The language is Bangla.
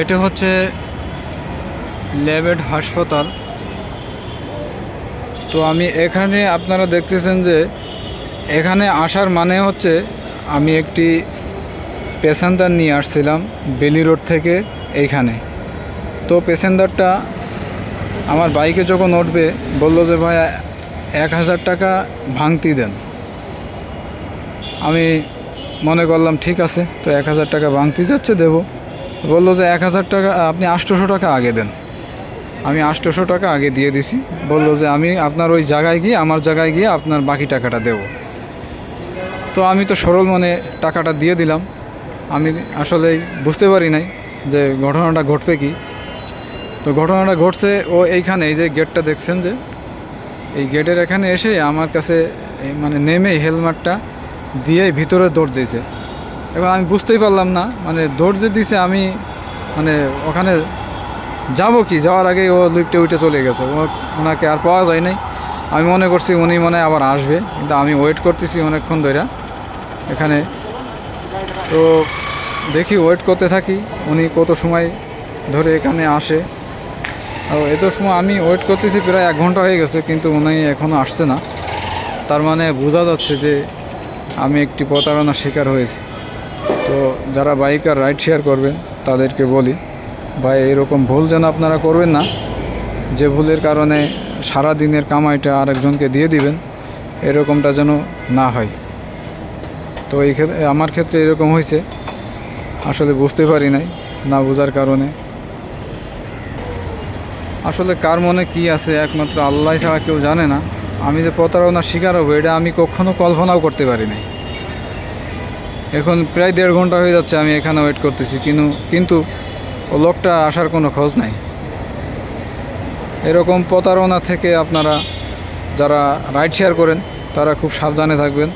এটা হচ্ছে ল্যাবেড হাসপাতাল। তো আমি এখানে আপনারা দেখতেছেন যে এখানে আসার মানে হচ্ছে আমি একটি প্যাসেঞ্জার নিয়ে আসছিলাম বেলি রোড থেকে এইখানে। তো প্যাসেঞ্জারটা আমার বাইকে যখন উঠবে, বলল যে, ভাই, এক হাজার টাকা ভাঙতি দেন। আমি মনে করলাম, ঠিক আছে, তো এক হাজার টাকা ভাঙতি যাচ্ছে, দেবো। বলল যে এক হাজার টাকা, আপনি আটশোশো টাকা আগে দেন। আমি আটশোশো টাকা আগে দিয়ে দিছি। বলল যে আমি আপনার ওই জায়গায় গিয়ে, আমার জায়গায় গিয়ে আপনার বাকি টাকাটা দেব। তো আমি তো সরল মনে টাকাটা দিয়ে দিলাম। আমি আসলে বুঝতে পারি নাই যে ঘটনাটা ঘটবে কি। তো ঘটনাটা ঘটছে, ও এইখানে এই যে গেটটা দেখছেন যে, এই গেটের এখানে এসে আমার কাছে মানে নেমে হেলমেটটা দিয়ে ভিতরে দৌড় দিয়েছে। এবার আমি বুঝতেই পারলাম না মানে দৌড় যে দিছে আমি মানে ওখানে যাব কি? যাওয়ার আগেই ও লিফটে উঠে চলে গেছে। ওনাকে আর পাওয়া যায় নাই। আমি মনে করছি উনি মনে আবার আসবে, কিন্তু আমি ওয়েট করতেছি অনেকক্ষণ ধরে এখানে। তো দেখি ওয়েট করতে থাকি, উনি কত সময় ধরে এখানে আসে। আর এত সময় আমি ওয়েট করতেছি প্রায় এক ঘণ্টা হয়ে গেছে, কিন্তু উনি এখনও আসছে না। তার মানে বোঝা যাচ্ছে যে আমি একটি প্রতারণার শিকার হয়েছি। তো যারা বাইকার রাইড শেয়ার করবেন, তাদেরকে বলি, ভাই, এরকম ভুল যেন আপনারা করবেন না। যে ভুলের কারণে সারা দিনের কামাইটা আরেকজনকে দিয়ে দিবেন, এরকমটা যেন না হয়। তো এই ক্ষেত্রে, আমার ক্ষেত্রে এরকম হয়েছে। আসলে বুঝতে পারি নাই, না বোঝার কারণে। আসলে কার মনে কি আছে, একমাত্র আল্লাহ ছাড়া কেউ জানে না। আমি যে প্রতারণার শিকার হব, এটা আমি কখনো কল্পনাও করতে পারি নাই। এখন প্রায় দেড় ঘণ্টা হয়ে যাচ্ছে আমি এখানে ওয়েট করতেছি কিন্তু কিন্তু ও লোকটা আসার কোনো খোঁজ নাই। এরকম প্রতারণা থেকে আপনারা যারা রাইড শেয়ার করেন, তারা খুব সাবধানে থাকবেন।